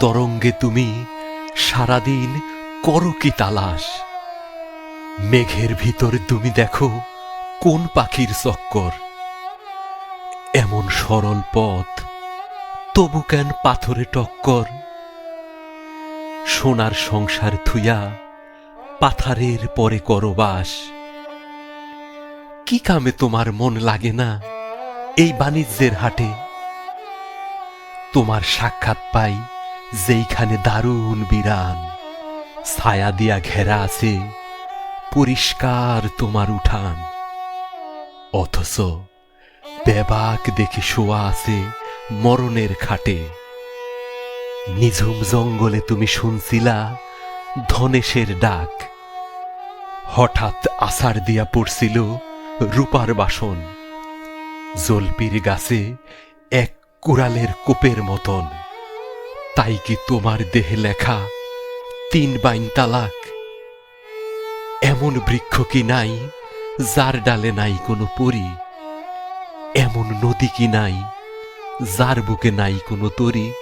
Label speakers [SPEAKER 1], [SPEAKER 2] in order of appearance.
[SPEAKER 1] তরঙ্গে তুমি সারাদিন করো কি তালাশ? মেঘের ভিতর তুমি দেখো কোন পাখির চক্কর। এমন সরল পথ, তবু কেন পাথরে টক্কর? সোনার সংসার থুইয়া পাথারের পরে করবাস কি কামে তোমার মন লাগে না এই বাণিজ্যের হাটে? তোমার সাক্ষাৎ পাই যেইখানে দারুণ বিরান ছায়া দিয়া ঘেরা আছে পরিষ্কার তোমার উঠান। অথচ বেবাক দেখে শোয়া আছে মরণের খাটে। নিঝুম জঙ্গলে তুমি শুনছিলা ধনেশের ডাক। হঠাৎ আষাঢ় দিয়া পড়ছিল রূপার বাসন। জলপির গাছে এক কুড়ালের কোপের মতন। তাই কি তোমার দেহে লেখা তিন বাইন তালাক? এমন বৃক্ষ কি নাই যার ডালে নাই কোনো পরি? এমন নদী কি নাই যার বুকে নাই কোনো তরি?